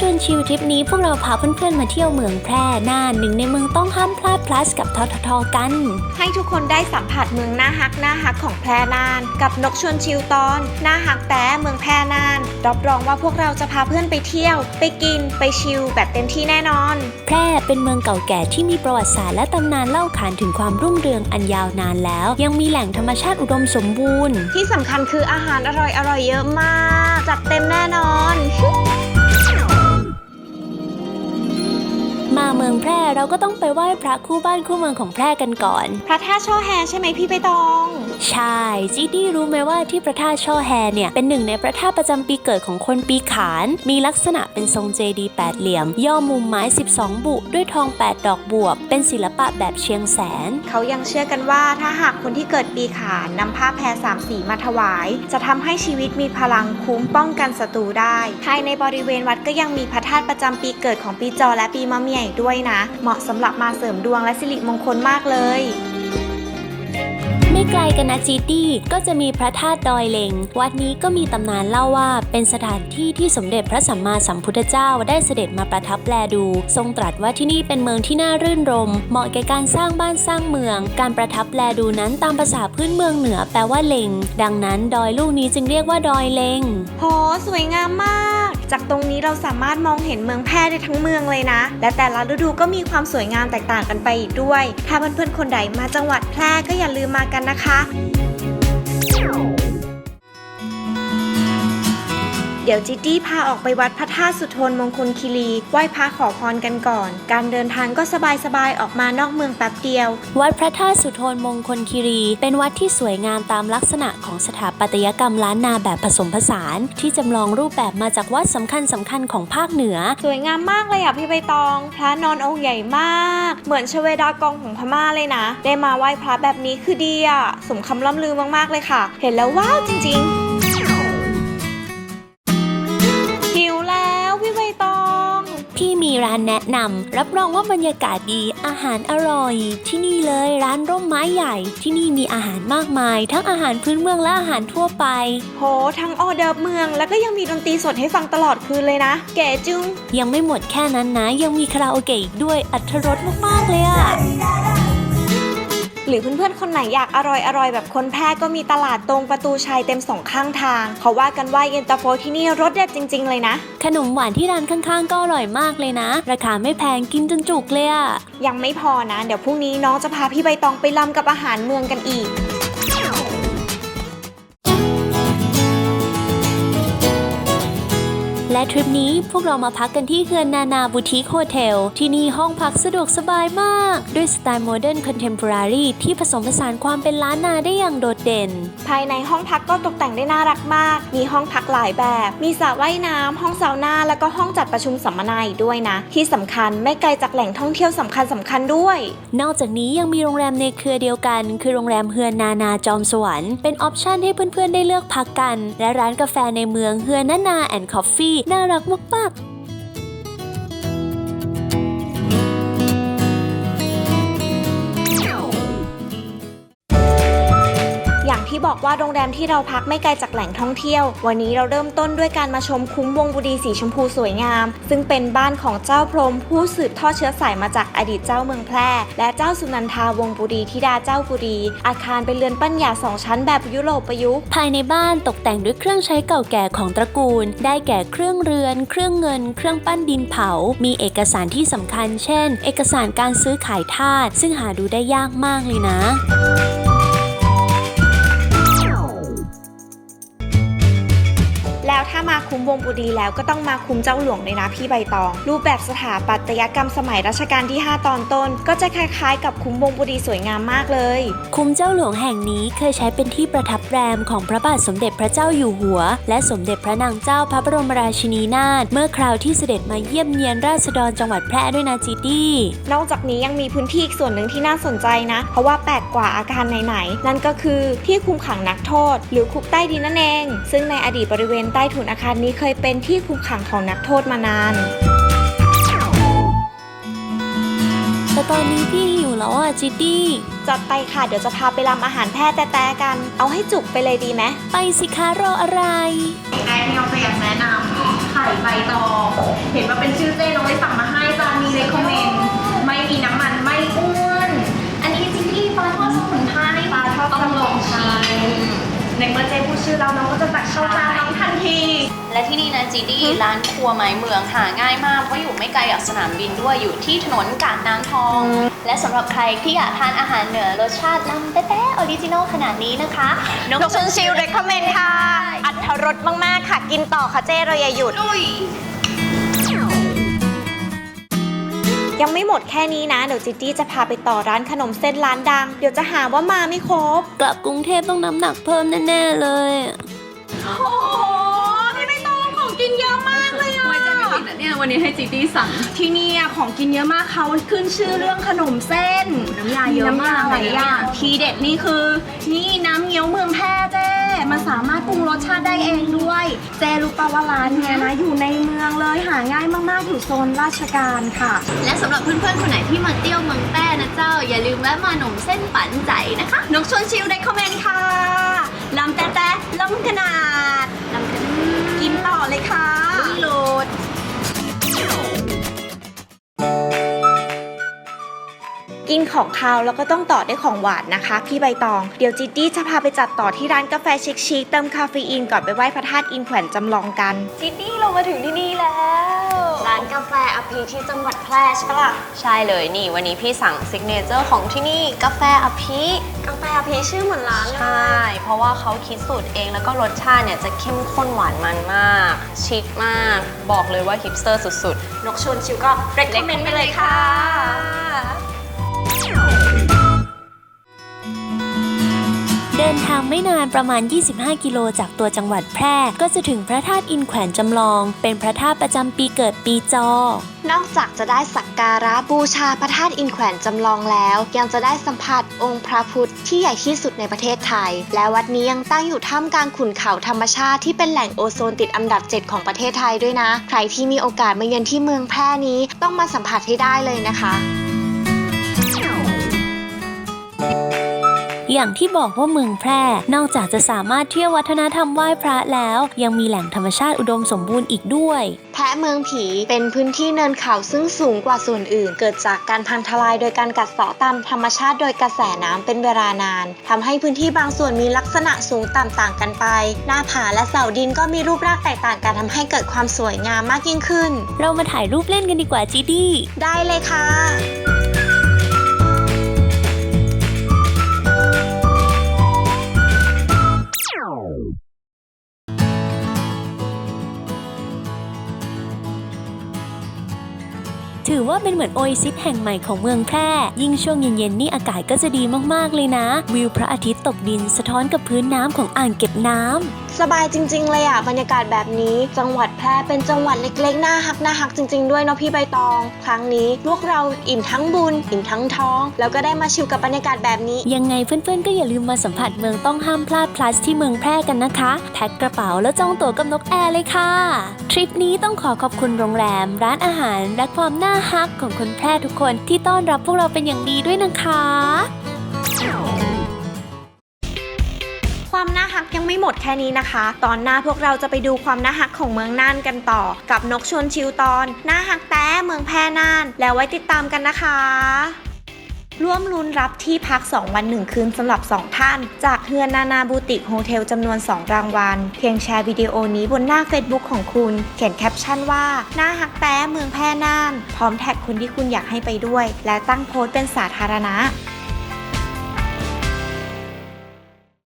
ชวนชิลทริปนี้พวกเราพาเพื่อนๆมาเที่ยวเมืองแพร่น่านหนึ่งในเมืองต้องห้ามพลาด plus กับทททกัน ให้ทุกคนได้สัมผัสเมืองหน้าฮักหน้าฮักของแพร่น่าน กับนกชวนชิวตอนหน้าฮักแต่เมืองแพร่น่านรับรองว่าพวกเราจะพาเพื่อนไปเที่ยว ไปกินไปชิลแบบเต็มที่แน่นอน แพร่เป็นเมืองเก่าแก่ที่มีประวัติศาสตร์และตำนานเล่าขานถึงความรุ่งเรืองอันยาวนานแล้ว ยังมีแหล่งธรรมชาติอุดมสมบูรณ์ ที่สำคัญคืออาหารอร่อยอร่อยๆเยอะมากจัดเต็มแน่นอน มา เมืองแพร่เราก็ต้องไปไหว้พระคู่บ้านคู่เมืองของแพร่กันก่อน พระธาตุช่อแฮใช่ไหมพี่ใบตอง ใช่จีดี้รู้ไหมว่าที่พระธาตุช่อแฮเนี่ยเป็นหนึ่งในพระธาตุประจำปีเกิดของคนปีขาน มีลักษณะเป็นทรงเจดีย์แปดเหลี่ยม ย่อมุมไม้ 12 บุ ด้วยทอง 8 ดอกบวบ เป็นศิลปะแบบเชียงแสน เขายังเชื่อกันว่าถ้าหากคนที่เกิดปีขานนำผ้าแพรสามสีมาถวาย จะทำให้ชีวิตมีพลังคุ้มป้องกันศัตรูได้ ภายในบริเวณวัดก็ยังมีพระธาตุประจำปีเกิดของปีจอและปีมะเมียอีกด้วยนะเหมาะสำหรับมาเสริมดวงและสิริมงคลมากเลย ไม่ไกลกันนะจีตี้ก็จะมีพระธาตุดอยเลง วัดนี้ก็มีตำนานเล่าว่า เป็นสถานที่ที่สมเด็จพระสัมมาสัมพุทธเจ้าได้เสด็จมาประทับแลดู ทรงตรัสว่าที่นี่เป็นเมืองที่น่ารื่นรม เหมาะแก่การสร้างบ้านสร้างเมือง การประทับแลดูนั้นตามภาษาพื้นเมืองเหนือแปลว่าเลงดังนั้นดอยลูกนี้จึงเรียกว่าดอยเลงโหสวยงามมาก จากตรงนี้เราสามารถมองเห็นเมืองแพร่ได้ทั้งเมืองเลยนะ และแต่ละฤดูก็มีความสวยงามแตกต่างกันไปอีกด้วย ถ้าเพื่อนๆคนใดมาจังหวัดแพร่ก็อย่าลืมมากันนะคะ เดี๋ยวจิตตี้พาออกไปวัดพระธาตุสุทนมงคลคีรีไหว้พระขอพรกันก่อน การเดินทางก็สบายๆออกมานอกเมืองแป๊บเดียว วัดพระธาตุสุโธนมงคลคีรี เป็นวัดที่สวยงามตามลักษณะของสถาปัตยกรรมล้านนาแบบผสมผสาน ที่จำลองรูปแบบมาจากวัดสำคัญสำคัญๆของภาคเหนือ สวยงามมากเลยอะพี่ใบตอง พระนอนองค์ใหญ่มาก เหมือนชเวดากองของพม่าเลยนะ ได้มาไหว้พระแบบนี้คือดีอะสมคำล่ำลือมากๆเลยค่ะ เห็นแล้วว้าวจริง ๆ ร้านแนะนำรับรองว่าบรรยากาศดีอาหารอร่อย ที่นี่เลยร้านร่มไม้ใหญ่ ที่นี่มีอาหารมากมาย ทั้งอาหารพื้นเมืองและอาหารทั่วไป โห ทั้งออเดิร์ฟเมือง แล้วก็ยังมีดนตรีสดให้ฟังตลอดคืนเลยนะเก๋จึง ยังไม่หมดแค่นั้นนะ ยังมีคาราโอเกะอีกด้วยอัตรสมากๆเลยอะ หรือเพื่อนๆคนไหนอยากอร่อยอร่อยๆแบบคนแพร่ก็มีตลาดตรงประตูชัยเต็มสองข้างทาง เขาว่ากันว่าเย็นตาโฟที่นี่รสเด็ดจริง ๆ เลยนะ ขนมหวานที่ร้านข้างๆ ก็อร่อยมากเลยนะ ราคาไม่แพงกินจนจุกเลยอะยังไม่พอนะ เดี๋ยวพรุ่งนี้น้องจะพาพี่ใบตองไปลำกับอาหารเมืองกันอีก และทริปนี้พวกเรามาพักกันที่เฮือนนานาบูติคโฮเทล ที่นี่ห้องพักสะดวกสบายมาก ด้วยสไตล์โมเดิร์นคอนเทมพอรารีที่ผสมผสานความเป็นล้านนาได้อย่างโดดเด่น ภายในห้องพักก็ตกแต่งได้น่ารักมาก มีห้องพักหลายแบบ มีสระว่ายน้ำห้องซาวน่าแล้วก็ห้องจัดประชุมสัมมนาอีกด้วยนะ ที่สำคัญไม่ไกลจากแหล่งท่องเที่ยวสำคัญสำคัญๆด้วย นอกจากนี้ยังมีโรงแรมในเครือเดียวกัน คือโรงแรมเฮือนนานาจอมสวรรค์เป็นออปชันให้เพื่อนๆได้เลือกพักกัน และร้านกาแฟในเมืองเฮือนนานาแอนด์คอฟฟี่น่ารักมากๆอย่างที่บอกว่าโรงแรมที่เราพักไม่ไกลจากแหล่งท่องเที่ยว วันนี้เราเริ่มต้นด้วยการมาชมคุ้มวงบุดีสีชมพูสวยงาม ซึ่งเป็นบ้านของเจ้าพรมผู้สืบทอดเชื้อสายมาจาก อดีตเจ้าเมืองแพร่ และเจ้าสุนันทาวงบุรีธิดาเจ้าบุรี อาคารเป็นเรือนปั้นหยาสองชั้นแบบยุโรปประยุกต์ภายในบ้านตกแต่งด้วยเครื่องใช้เก่าแก่ของตระกูล ได้แก่เครื่องเรือน เครื่องเงิน เครื่องปั้นดินเผา มีเอกสารที่สำคัญ เช่น เอกสารการซื้อขายทาสซึ่งหาดูได้ยากมากเลยนะ คุ้มวงบุรีแล้วก็ต้องมาคุ้มเจ้าหลวงเลยนะพี่ใบตอง รูปแบบสถาปัตยกรรมสมัยรัชกาลที่ 5 ตอนต้น ก็จะคล้ายๆ กับคุ้มวงบุรีสวยงามมากเลย คุ้มเจ้าหลวงแห่งนี้เคยใช้เป็นที่ประทับแรมของพระบาทสมเด็จพระเจ้าอยู่หัว และสมเด็จพระนางเจ้าพระบรมราชินีนาถเมื่อคราวที่เสด็จมาเยี่ยมเยียนราษฎรจังหวัดแพร่ด้วยนะจีดี้นอกจากนี้ยังมีพื้นที่อีกส่วนหนึ่งที่น่าสนใจนะ เพราะว่าแปลกกว่าอาคารไหนๆนั่นก็คือที่คุมขังนักโทษ หรือคุกใต้ดินนั่นเอง ซึ่งในอดีตบริเวณใต้ถุนอาคารนี้เคยเป็นที่คุมขังของนักโทษมานาน แต่ตอนนี้พี่หิวแล้วอะจีดี้ จัดไปค่ะ เดี๋ยวจะพาไปรำอาหารแพร่แต่ๆกัน เอาให้จุกไปเลยดีไหม ไปสิคะรออะไร ไอที่เราจะอยากแนะนำข่ใบตอง เห็นว่าเป็นชื่อเจ้น้องเลยสั่งมาให้จานนี้เลยคอมเมนต์ไม่มีน้ำมันไม่อ้วน อันนี้จริงที่ปลาทอดสมุนไพร ปลาทอด ต้องลองชิม ในเมื่อเจ้พูดชื่อเราน้องก็จะตักเข้าจานน้องทันที และที่นี่นะจีดี้ร้านครัวไม้เมืองหาง่ายมากเพราะอยู่ไม่ไกลจากสนามบินด้วยอยู่ที่ถนนกาดน้ำทอง และสำหรับใครที่อยากทานอาหารเหนือรสชาติล้ำแต๊ะๆออริจินอลขนาดนี้นะคะนกชนชิลเรคคอมเมนต์ค่ะ อัตรสมาก ๆ ค่ะ กินต่อค่ะเจ้เราอย่าหยุด ยังไม่หมดแค่นี้นะเดี๋ยวจิตตี้จะพาไปต่อร้านขนมเส้นร้านดัง เดี๋ยวจะหาว่ามาไม่ครบ กลับกรุงเทพต้องน้ำหนักเพิ่มแน่ๆเลยโอ้โหพี่ไม่ต้องของกินเยอะมากเลยอะไม่จะไม่ผิดนะเนี่ยวันนี้ให้จีตี้สั่ง ที่นี่อะของกินเยอะมากเขาขึ้นชื่อเรื่องขนมเส้นน้ำยาเยอะมาก น้ำยหลายอย่างเลยอะทีเด็ดนี่คือ นี่น้ำเงี้ยวเมืองแพร่เจ้ มันสามารถปรุงรสชาติได้เองด้วย เจรู้ปะว่าร้านเนี้ยนะอยู่ในเมืองเลยหาง่ายมากๆอยู่โซนราชการค่ะ และสำหรับเพื่อนๆคนไหนที่มาเที่ยวเมืองแต้นะเจ้า อย่าลืมแวะมาหนมเส้นปันใจนะคะนกชวนชิลได้คอมเมนต์ค่ะลำแต่แต่ลำขนา กินของคาวแล้วก็ต้องต่อด้วยของหวานนะคะ พี่ใบตอง เดี๋ยวจิตตี้จะพาไปจัดต่อที่ร้านกาแฟชิคๆเติมคาเฟอีนก่อนไปไหว้พระธาตุอินแขวนจำลองกัน จิตตี้เรามาถึงที่นี่แล้ว ร้านกาแฟอภีที่จังหวัดแพร่ใช่ปะล่ะ ใช่เลยนี่วันนี้พี่สั่งซิกเนเจอร์ของที่นี่กาแฟอภิกาแฟอภีชื่อเหมือนร้านเลยใช่ เพราะว่าเขาคิดสูตรเองแล้วก็รสชาติเนี่ยจะเข้มข้นหวานมันมาก ชิคมาก บอกเลยว่าฮิปสเตอร์สุดนกชวนชิวก็เรคคอมเมนต์ไปเลยค่ะางไม่นานประมาณ 25 กิโลจากตัวจังหวัดแพร่ ก็จะถึงพระธาตุอินแขวนจำลอง เป็นพระธาตุประจำปีเกิดปีจอ นอกจากจะได้สักการะบูชาพระธาตุอินแขวนจำลองแล้ว ยังจะได้สัมผัสองค์พระพุทธที่ใหญ่ที่สุดในประเทศไทย และวัดนี้ยังตั้งอยู่ท่ามกลางขุนเขาธรรมชาติที่เป็นแหล่งโอโซนติดอันดับ 7 ของประเทศไทยด้วยนะ ใครที่มีโอกาสมาเยือนที่เมืองแพร่นี้ต้องมาสัมผัสให้ได้เลยนะคะ อย่างที่บอกว่าเมืองแพร่ นอกจากจะสามารถเที่ยววัฒนธรรมไหว้พระแล้ว ยังมีแหล่งธรรมชาติอุดมสมบูรณ์อีกด้วย แพะเมืองผีเป็นพื้นที่เนินเขาซึ่งสูงกว่าส่วนอื่น เกิดจากการพังทลายโดยการกัดเซาะตามธรรมชาติโดยกระแสน้ำเป็นเวลานานทำให้พื้นที่บางส่วนมีลักษณะสูงต่ำต่างกันไป หน้าผาและเสาดินก็มีรูปร่างแตกต่างกันทำให้เกิดความสวยงามมากยิ่งขึ้น เรามาถ่ายรูปเล่นกันดีกว่าจีดี้ได้เลยค่ะ ถือว่าเป็นเหมือนโอเอซิสแห่งใหม่ของเมืองแพร่ ยิ่งช่วงเย็นๆนี่อากาศก็จะดีมากๆเลยนะ วิวพระอาทิตย์ตกดินสะท้อนกับพื้นน้ำของอ่างเก็บน้ำสบายจริง ๆ เลยอะบรรยากาศแบบนี้จังหวัด ร่เป็นจังหวัดเล็กๆน่าฮักน่าฮักจริง ๆ ด้วยเนาะพี่ใบตอง ครั้งนี้พวกเราอิ่มทั้งบุญอิ่มทั้งท้อง แล้วก็ได้มาชิลกับบรรยากาศแบบนี้ ยังไงเพื่อนๆ ก็อย่าลืมมาสัมผัสเมืองต้องห้ามพลาด plus ที่เมืองแพร่กันนะคะแท็กกระเป๋าแล้วจองตั๋วกับนกแอร์เลยค่ะ ทริปนี้ต้องขอขอบคุณโรงแรม ร้านอาหารและความน่าฮักของคนแพร่ทุกคนที่ต้อนรับพวกเราเป็นอย่างดีด้วยนะคะ ความน่าฮักยังไม่หมดแค่นี้นะคะ ตอนหน้าพวกเราจะไปดูความน่าฮักของเมืองน่านกันต่อ กับนกชวนชิวตอนน่าฮักแต้เมืองแพร่น่าน แล้วไว้ติดตามกันนะคะร่วมลุ้นรับที่พัก 2 วัน 1 คืนสำหรับ 2 ท่าน จากเฮือนนานาบูติกโฮเทลจำนวน 2 รางวัล เพียงแชร์วิดีโอนี้บนหน้า Facebook ของคุณ เขียนแคปชั่นว่าน่าฮักแต้เมืองแพร่น่าน พร้อมแท็กคนที่คุณอยากให้ไปด้วย และตั้งโพสต์เป็นสาธารณะ